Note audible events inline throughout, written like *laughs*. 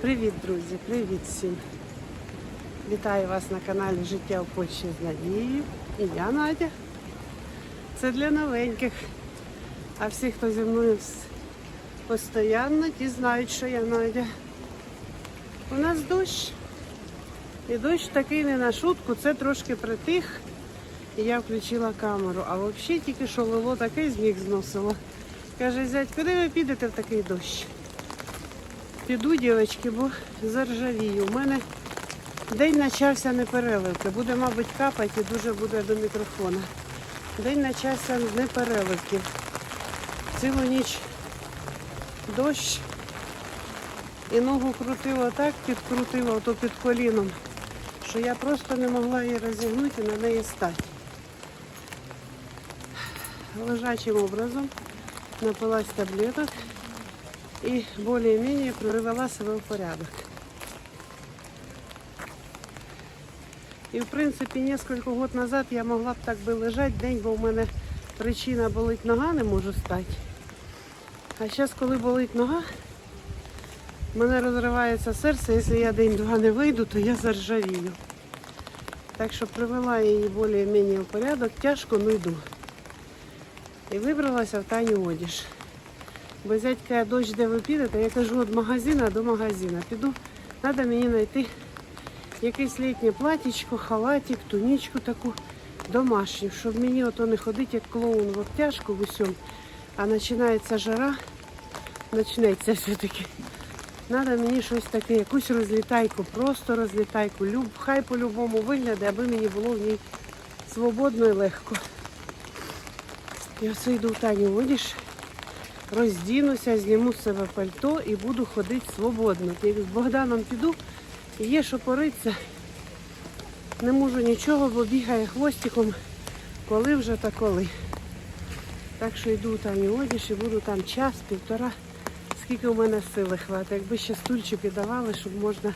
Привіт, друзі! Привіт всім! Вітаю вас на каналі Життя в Польщі з Надією. І я Надя. Це для новеньких. А всі, хто зі мною постійно, ті знають, що я Надя. У нас дощ. І дощ такий не на шутку, це трошки притих. І я включила камеру. А взагалі тільки що лило такий зміг зносило. Каже, зять, куди ви підете в такий дощ? Піду, дівчатки, бо заржавію. У мене день почався не переливки. Буде, мабуть, капати і дуже буде до мікрофона. День почався не переливки. Цілу ніч дощ. І ногу крутило так, підкрутило то під коліном, що я просто не могла її розігнути і на неї стати. Лежачим образом напилась таблеток и более-менее привела себе в порядок. І в принципі, несколько год назад я могла б так би лежати день, бо в мене причина болить нога, не можу стати. А зараз, коли болить нога, в мене розривається серце, якщо я день-два не вийду, то я заржавію. Так що привела я її більш-менш в порядок, тяжко, но йду. І вибралася в Таню одіж. Бо зять каже, дощ, де ви підете, я кажу, від магазина до магазина. Піду, треба мені знайти якесь літнє платічко, халатик, тунічку таку домашню, щоб мені ото не ходити як клоун в обтяжку в усьому. А починається жара, почнеться все-таки. Треба мені щось таке, якусь розлітайку, просто розлітайку. Люб, хай по-любому вигляді, аби мені було в ній свободно і легко. Я все йду в Таню одіж роздінуся, зніму себе пальто і буду ходити свободно. Як з Богданом піду, є що поритися. Не можу нічого, бо бігає хвостиком, коли вже та коли. Так що йду в Тані одіж і буду там час, півтора, скільки у мене сили хватить. Якби ще стульчики давали, щоб можна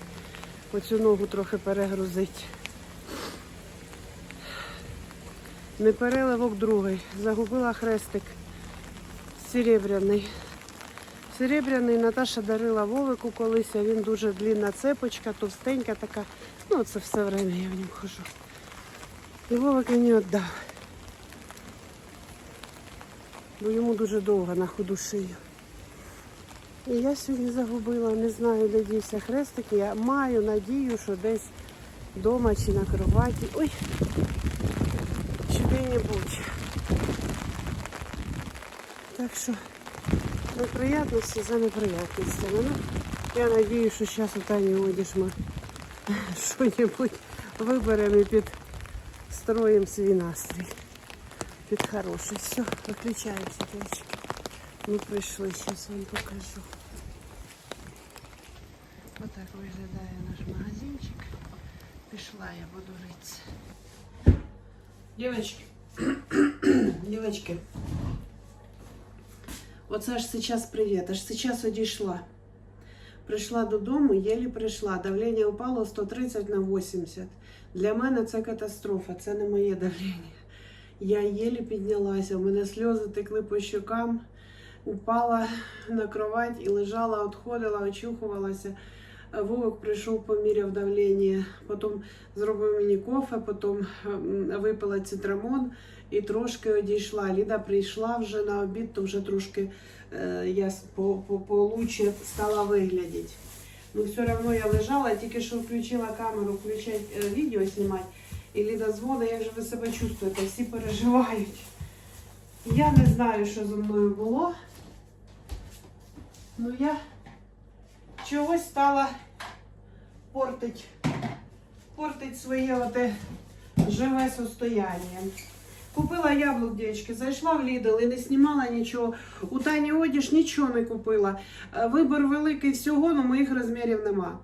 оцю ногу трохи перегрузити. Не переливок другий. Загубила хрестик серебряний. Серебряний Наташа дарила Вовику колись, а він дуже длінна цепочка, товстенька така. Ну, це все время я в ньому хожу. І Вовик мені віддав. Бо йому дуже довго на ходу шию. І я сьогодні загубила, не знаю, де дівся хрестик. Я маю надію, що десь вдома чи на кроваті. Ой, чи де-небудь. Так що неприятності за неприятностями. Ну, я надію, що зараз у Тані одіж ми *laughs* що-небудь виберемо і підстроїмо свій настрій. Під хороший. Все, виключаємося, дівчатки. Ми прийшли, зараз вам покажу. Отак виглядає наш магазинчик. Пішла я буду ритися. Девочки, *clears throat* девочки, Оце ж зараз привіт, аж зараз одійшла. Прийшла додому, єлі прийшла. Давлення упало 130 на 80. Для мене це катастрофа, це не моє давлення. Я єлі піднялася, у мене сльози текли по щокам, упала на кровать і лежала, відходила, очухувалася. Вовик прийшов, поміряв давлення, потім зробив мені кофе, потім випила цитрамон і трошки одійшла. Ліда прийшла вже на обід, то вже трошки е, я по, по, получше стала виглядіти. Ну, все одно я лежала, тільки що включила камеру, включать е, відео знімати. І Ліда дзвонить, як же ви себе чувствуєте? Всі переживають. Я не знаю, що зі мною було. Ну я чогось стала портить, портить своє оте живе состояние. Купила яблук, дівчатки, зайшла в Lidl і не знімала нічого. У Тані одіж нічого не купила. Е, Вибір великий всього, але моїх розмірів нема.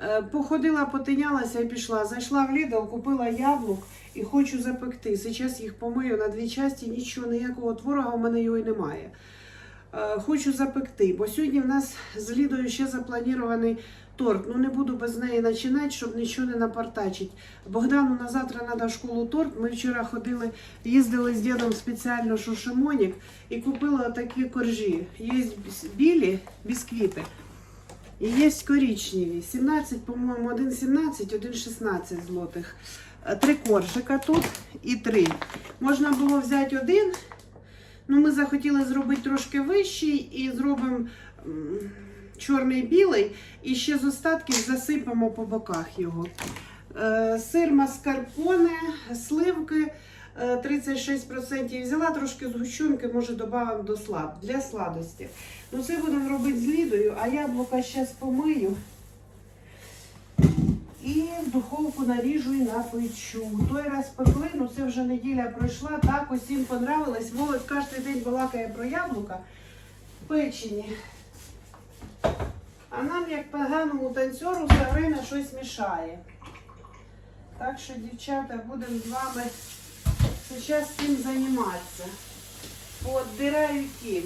Е, Походила, потинялася і пішла. Зайшла в Lidl, купила яблук і хочу запекти. Зараз їх помию на дві часті, нічого, ніякого творога у мене його й немає. Е, Хочу запекти, бо сьогодні в нас з Лідою ще запланований торт. Ну не буду без неї починати, щоб нічого не напартачити. Богдану на завтра треба в школу торт. Ми вчора ходили, їздили з дідом спеціально в Шушимонік і купила такі коржі. Є білі бісквіти. І є коричневі. 17, по-моєму, 1,17, 1,16 злотих. Е, Три коржика тут і три. Можна було взяти один. Ну, ми захотіли зробити трошки вищий і зробимо м, чорний білий. І ще з остатків засипемо по боках його. Е, Сир маскарпоне, сливки е, 36%. Взяла трошки згущенки, може додам до слад, для сладості. Ну це будемо робити з лідою, а яблука зараз помию. І в духовку наріжу і напечу. Той раз пекли, ну це вже неділя пройшла, так усім понравилось. Вовик кожен день балакає про яблука печені. А нам, як поганому танцору, все время щось мішає. Так що, дівчата, будемо з вами зараз цим займатися. Поотбираю тім.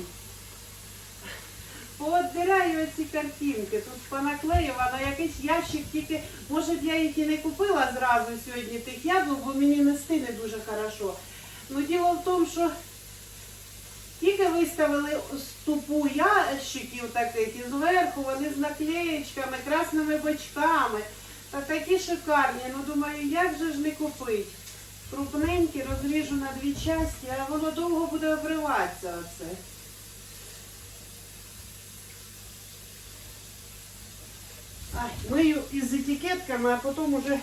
Поотбираю оці картинки. Тут понаклеювано якийсь ящик, тільки, може б я їх і не купила зразу сьогодні тих яблук, бо мені нести не дуже хорошо. Ну діло в тому, що тільки виставили ступу ящиків таких, і зверху вони з наклеєчками, красними бочками. Та такі шикарні. Ну думаю, як же ж не купити? Крупненькі, розріжу на дві часті, а воно довго буде обриватися оце. Ай, мию із етикетками, а потім уже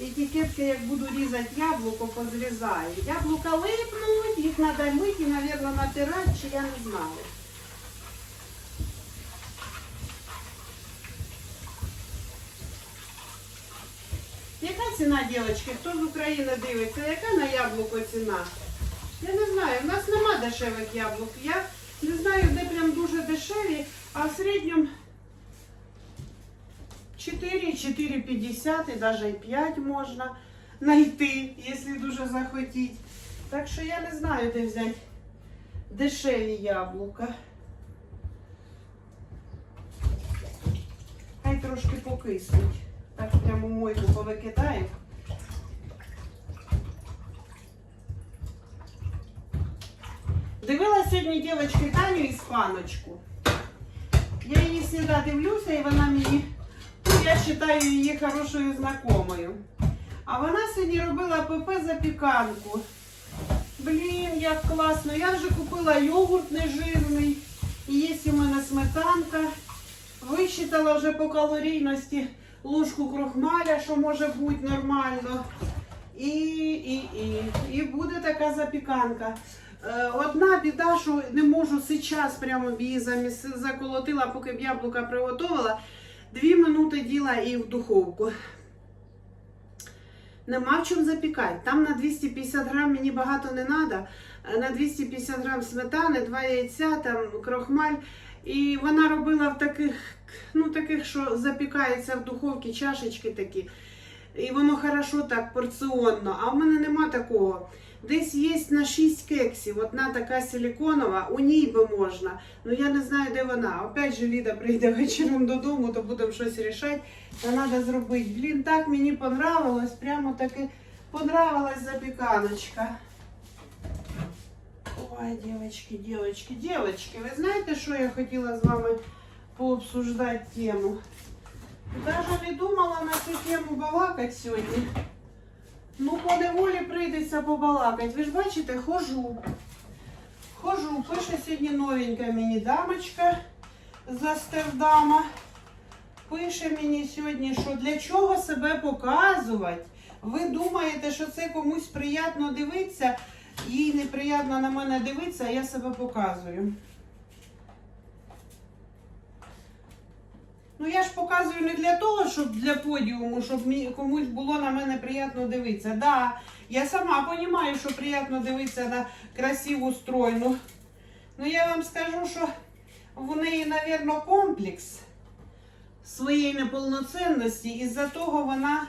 етикетки, як буду різати яблуко, позрізаю. Яблука липнуть, їх треба мити, мабуть, натирати, чи я не знаю. Яка ціна, дівчатки? Хто з України дивиться? Яка на яблуко ціна? Я не знаю, у нас нема дешевих яблук. Я не знаю, де прям дуже дешеві, а в середньому 4, 4,50 і навіть і 5 можна знайти, якщо дуже захотіть. Так що я не знаю, де взяти дешеві яблука. Хай трошки покиснуть. Так прямо мойку повикидаю. Дивила сьогодні дівчатки Таню іспаночку. Я її завжди дивлюся, і вона мені, ну, я вважаю її хорошою знакомою. А вона сьогодні робила ПП запіканку. Блін, як класно. Я вже купила йогурт нежирний. Є у мене сметанка. Висчитала вже по калорійності ложку крохмаля, що може бути нормально. І, і, і, і буде така запіканка. Е, Одна біда, що не можу зараз прямо її заколотила, поки б яблука приготувала. Дві минути діла і в духовку. Нема в чому запікати. Там на 250 грам мені багато не треба. На 250 грам сметани, два яйця, там крохмаль. І вона робила в таких, ну таких, що запікається в духовці, чашечки такі. І воно хорошо так порціонно. А в мене нема такого. Десь є на 6 кексів, одна така силіконова, у ній би можна. Ну я не знаю, де вона. Опять же, Ліда прийде вечором додому, то будемо щось рішати. Та треба зробити. Блін, так мені понравилось, прямо таки понравилась запіканочка. Ой, девочки, девочки, девочки, ви знаєте, що я хотіла з вами пообсуждати тему? Даже не думала на цю тему балакати сьогодні. Ну, по неволі прийдеться побалакати. Ви ж бачите, хожу. Хожу, пише сьогодні новенька мені дамочка з Астердама. Пише мені сьогодні, що для чого себе показувати. Ви думаєте, що це комусь приємно дивитися, їй неприємно на мене дивитися, а я себе показую. Ну я ж показую не для того, щоб для подіуму, щоб комусь було на мене приємно дивитися. Да, я сама розумію, що приємно дивитися на красиву стройну. Ну я вам скажу, що в неї, мабуть, комплекс своєї неповноцінності, і за того вона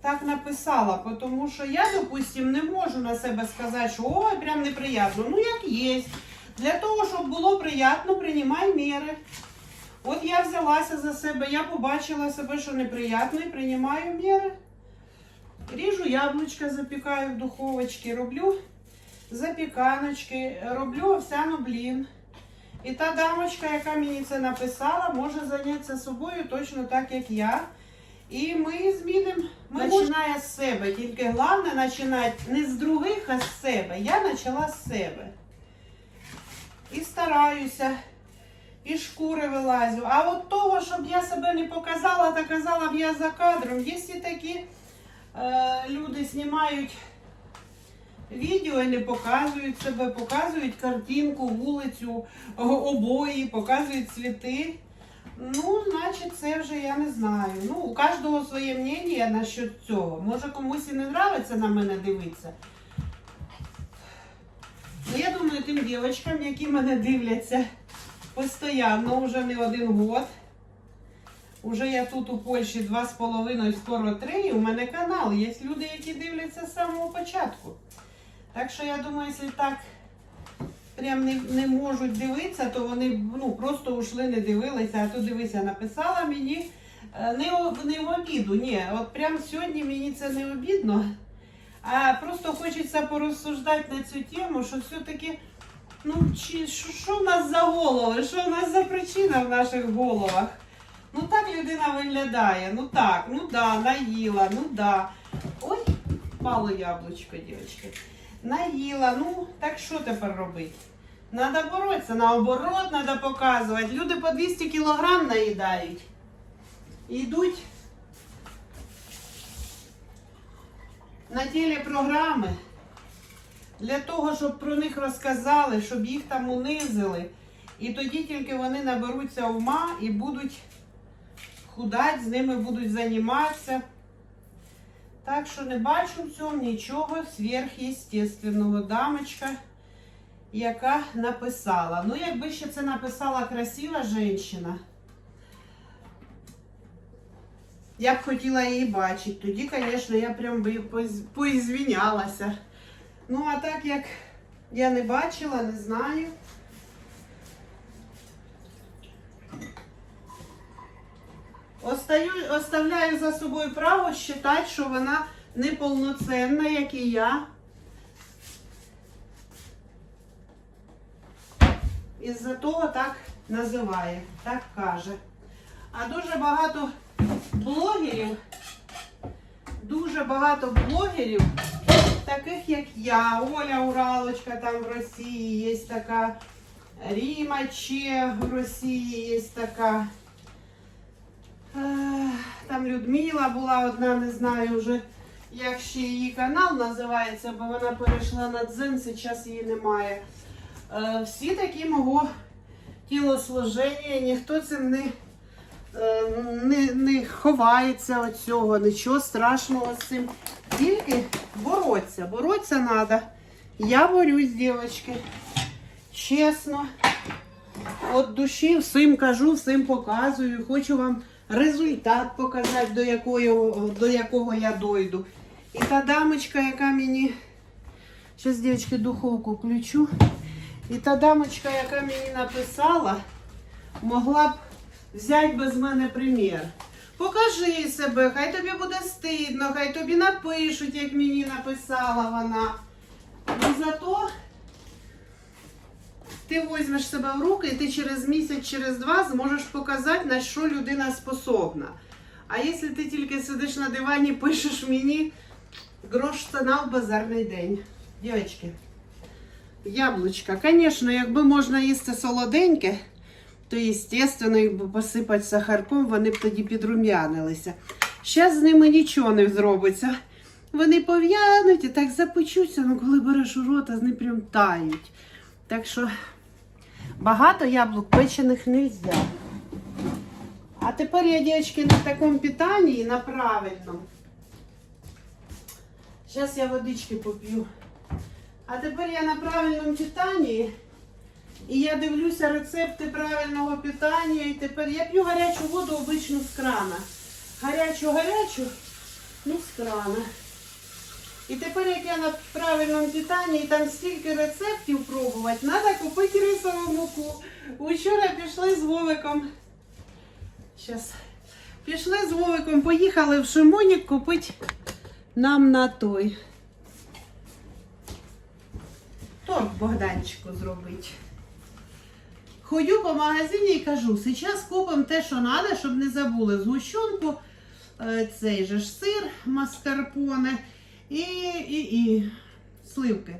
так написала. Тому що я, допустим, не можу на себе сказати, що ой, прям неприємно. Ну, як є. Для того, щоб було приємно, приймай міри. От я взялася за себе, я побачила себе, що неприємно, і приймаю міри. Ріжу яблучка, запікаю в духовочці, роблю запіканочки, роблю овсяну блін. І та дамочка, яка мені це написала, може зайнятися собою точно так, як я. І ми змінимо. Ми починає з себе. Тільки головне починати не з других, а з себе. Я почала з себе. І стараюся, і шкури вилазю. А от того, щоб я себе не показала, та казала б я за кадром. Є такі е, люди знімають відео і не показують себе, показують картинку, вулицю, обої, показують цвіти. Ну, значить, це вже я не знаю. Ну, у кожного своє мнення насчет цього. Може комусь і не нравиться на мене дивитися. Ну, я думаю, тим дівчатам, які мене дивляться постійно, вже не один год. Уже я тут у Польщі два з половиною, скоро три, і у мене канал. Є люди, які дивляться з самого початку. Так що я думаю, якщо так прям не, не можуть дивитися, то вони ну, просто ушли, не дивилися, а то дивися, написала мені е, не, не в обіду. Ні, от прям сьогодні мені це не обідно. А просто хочеться порозсуждати на цю тему, що все-таки, ну, що, в нас за голови, що в нас за причина в наших головах? Ну так людина виглядає, ну так, ну да, наїла, ну да. Ой, впало яблучко, дівчатки. Наїла, ну так що тепер робити? Надо боротися, наоборот, треба показувати. Люди по 200 кілограм наїдають. Йдуть на телепрограми для того, щоб про них розказали, щоб їх там унизили. І тоді тільки вони наберуться ума і будуть худати, з ними будуть займатися. Так що не бачу в цьому нічого сверхъестественного. Дамочка, яка написала. Ну, якби ще це написала красива жінка, я б хотіла її бачити. Тоді, звісно, я прям би поізвінялася. Ну, а так як я не бачила, не знаю. Остаю, оставляю за собою право вважати, що вона неповноценна, як і я. Із-за того так називає, так каже. А дуже багато блогерів, дуже багато блогерів, таких як я, Оля Уралочка там в Росії, є така Ріма Че в Росії є така. Там Людмила була одна, не знаю вже, як ще її канал називається, бо вона перейшла на дзен, зараз її немає. Е, Всі такі мого тілосложення, ніхто цим не, е, не, не ховається від цього, нічого страшного з цим. Тільки боротися, боротися треба. Я борюсь, дівчатки. Чесно. От душі всім кажу, всім показую. Хочу вам результат показати, до якого, до якого я дойду. І та дамочка, яка мені. Зараз, дівчатки, духовку включу. І та дамочка, яка мені написала, могла б взяти без мене примір. Покажи себе, хай тобі буде стидно, хай тобі напишуть, як мені написала вона. І зато ти візьмеш себе в руки, і ти через місяць, через два зможеш показати, на що людина способна. А якщо ти тільки сидиш на дивані, пишеш мені, грош ціна в базарний день. Дівчатки, яблучка. Звісно, якби можна їсти солоденьке, то, звісно, їх посипати сахарком, вони б тоді підрум'янилися. Зараз з ними нічого не зробиться. Вони пов'януть і так запечуться, ну коли береш у рота, вони прям тають. Так що багато яблук печених не можна. А тепер я, дівчатки, на такому питанні, і на правильному. Зараз я водички поп'ю. А тепер я на правильному питанні. І я дивлюся рецепти правильного питання. І тепер я п'ю гарячу воду обичну з крана. Гарячу, гарячу, ну з крана. І тепер, як я на правильному питанні, і там стільки рецептів пробувати, треба купити рисову муку. Вчора пішли з Вовиком. Щас. Пішли з Вовиком, поїхали в Шимонік купити нам на той. Торт Богданчику зробити. Ходю по магазині і кажу, зараз купимо те, що треба, щоб не забули згущенку, е, цей же ж сир, маскарпоне і, і, і сливки.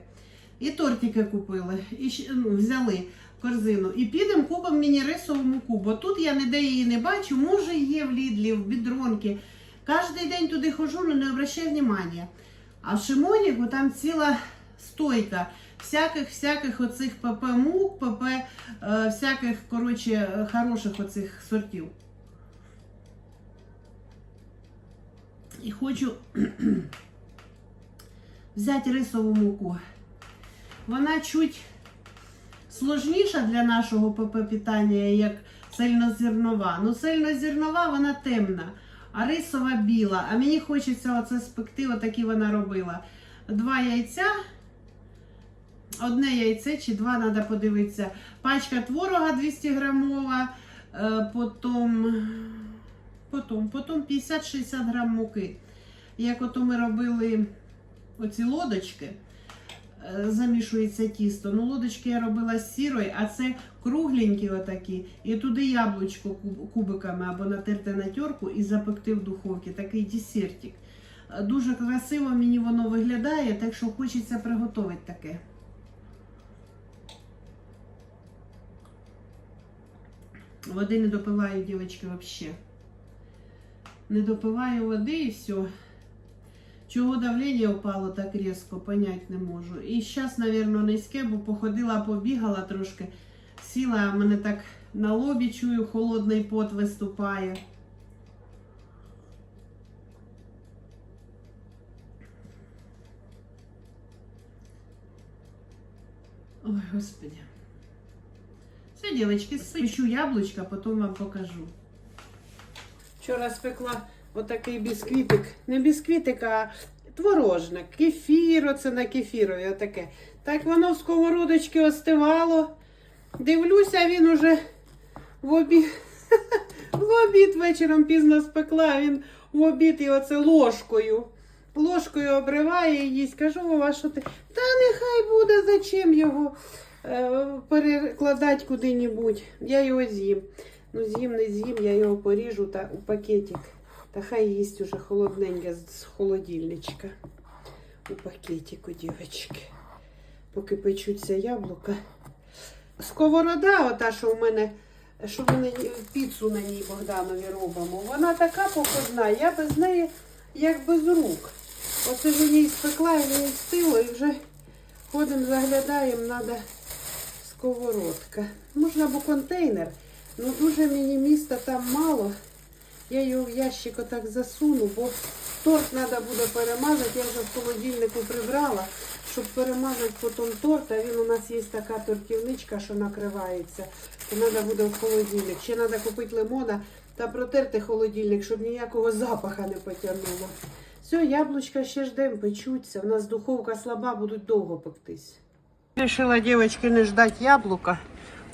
І тортики купили, і ну, взяли корзину. І підемо купимо мені рисову муку, бо тут я ніде її не бачу, може є в Лідлі, в бідронки. Кожен день туди хожу, але не обращаю внимання. А в Шимоніку там ціла стойка всяких всяких оцих ПП мук, ПП е, всяких, коротше, е, хороших оцих сортів. І хочу *clears throat* взяти рисову муку. Вона чуть сложніша для нашого ПП питання, як цельнозернова. Ну, цельнозернова вона темна, а рисова біла. А мені хочеться оце спекти, отакі вона робила. Два яйця. Одне яйце чи два, треба подивитися. Пачка творога 200 грамова, е, потім, потім, потім 50-60 грам муки. Як ото ми робили оці лодочки, е, замішується тісто. Ну, лодочки я робила з сірою, а це кругленькі отакі. І туди яблучко куб- кубиками або натерти на терку і запекти в духовці. Такий десертик. Дуже красиво мені воно виглядає, так що хочеться приготувати таке. Води не допиваю, дівчатки, взагалі. Не допиваю води і все. Чого давлення впало так різко, понять не можу. І зараз, мабуть, низьке, бо походила, побігала трошки. Сіла, мене так на лобі чую, холодний пот виступає. Ой, господи. Все, девочки, спечу яблучко, потом вам покажу. Вчора спекла отакий бісквітик. Не бісквітик, а творожник. Кефір, оце на кефірові, отаке. Так воно в сковородочці остивало. Дивлюся, він уже в обід. *laughs* В обід вечором пізно спекла, він в обід і оце ложкою. Ложкою обриває і їсть. Кажу, Вова, що ти? Та нехай буде, зачем його перекладати куди-небудь. Я його з'їм. Ну, з'їм, не з'їм, я його поріжу та у пакетик. Та хай їсть уже холодненьке з холодильничка. У пакетику, дівчатки. Поки печуться яблука. Сковорода, ота, що в мене, що ми піцу на ній Богданові робимо, вона така походна, я без неї як без рук. Оце ж її спекла, і її стило, і вже ходимо, заглядаємо, треба сковородка. Можна або контейнер, ну дуже мені міста там мало. Я його в ящик отак засуну, бо торт треба буде перемазати. Я вже в холодильнику прибрала, щоб перемазати потім торт. А він у нас є така тортівничка, що накривається. То треба буде в холодильник. Ще треба купити лимона та протерти холодильник, щоб ніякого запаха не потягнуло. Все, яблучка ще ждемо, печуться. У нас духовка слаба, будуть довго пектись. Рішила, дівчатки, не ждати яблука.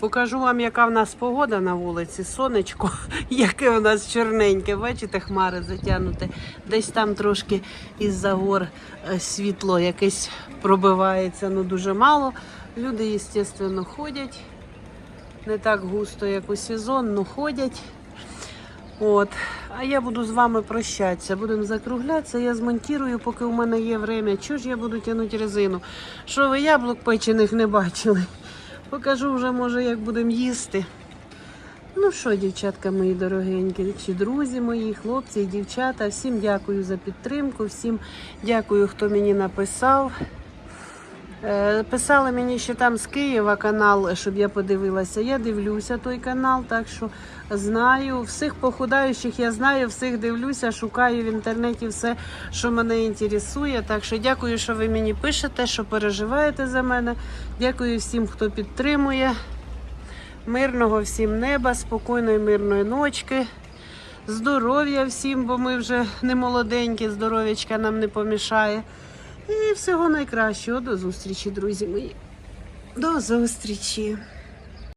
Покажу вам, яка в нас погода на вулиці. Сонечко, *laughs* яке у нас чорненьке. Бачите, хмари затягнуті. Десь там трошки із-за гор е, світло якесь пробивається, ну дуже мало. Люди, звісно, ходять. Не так густо, як у сезон, ну ходять. От. А я буду з вами прощатися. Будемо закруглятися. Я змонтірую, поки у мене є время. Чого ж я буду тягнути резину? Що ви яблук печених не бачили? Покажу вже, може, як будемо їсти. Ну що, дівчатка мої дорогенькі, чи друзі мої, хлопці і дівчата, всім дякую за підтримку, всім дякую, хто мені написав. Е, Писали мені ще там з Києва канал, щоб я подивилася. Я дивлюся той канал, так що знаю. Всіх похудаючих я знаю, всіх дивлюся, шукаю в інтернеті все, що мене інтересує. Так що дякую, що ви мені пишете, що переживаєте за мене. Дякую всім, хто підтримує. Мирного всім неба, спокійної, мирної ночки. Здоров'я всім, бо ми вже не молоденькі, здоров'ячка нам не помішає. І всього найкращого. До зустрічі, друзі мої. До зустрічі.